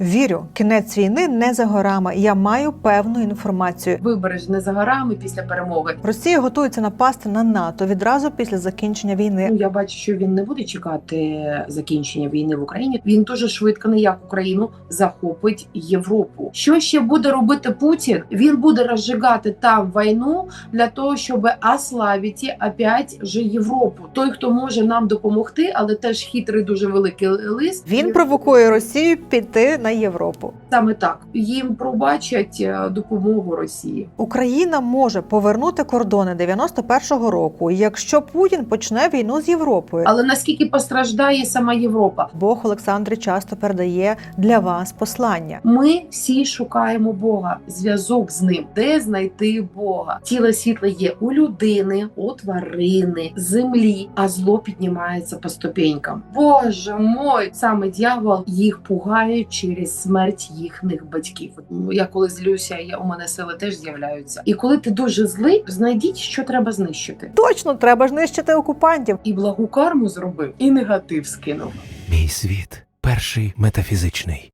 Вірю, кінець війни не за горами. Я маю певну інформацію. Вибори ж не за горами після перемоги. Росія готується напасти на НАТО відразу після закінчення війни. Ну я бачу, що він не буде чекати закінчення війни в Україні. Він дуже швидко, не як Україну, захопить Європу. Що ще буде робити Путін? Він буде розжигати там війну для того, щоб ославити опять же Європу. Той, хто може нам допомогти, але теж хитрий, дуже великий лист. Він провокує Росію піти на Європу. саме так. Їм пробачать е, допомогу Росії. Україна може повернути кордони 91-го року, якщо Путін почне війну з Європою. Але наскільки постраждає сама Європа? Бог Олександр часто передає для вас послання. Ми всі шукаємо Бога, зв'язок з ним, де знайти Бога. Тіло світло є у людини, у тварини, землі, а зло піднімається по ступенькам. Боже мой, саме дьявол їх пугає через смерть їхніх батьків. Ну, Я коли злюся, я у мене сили теж з'являються. І коли ти дуже злий, знайдіть, що треба знищити. Точно треба ж нищити окупантів. І благу карму зробив, і негатив скинув. Мій світ перший метафізичний.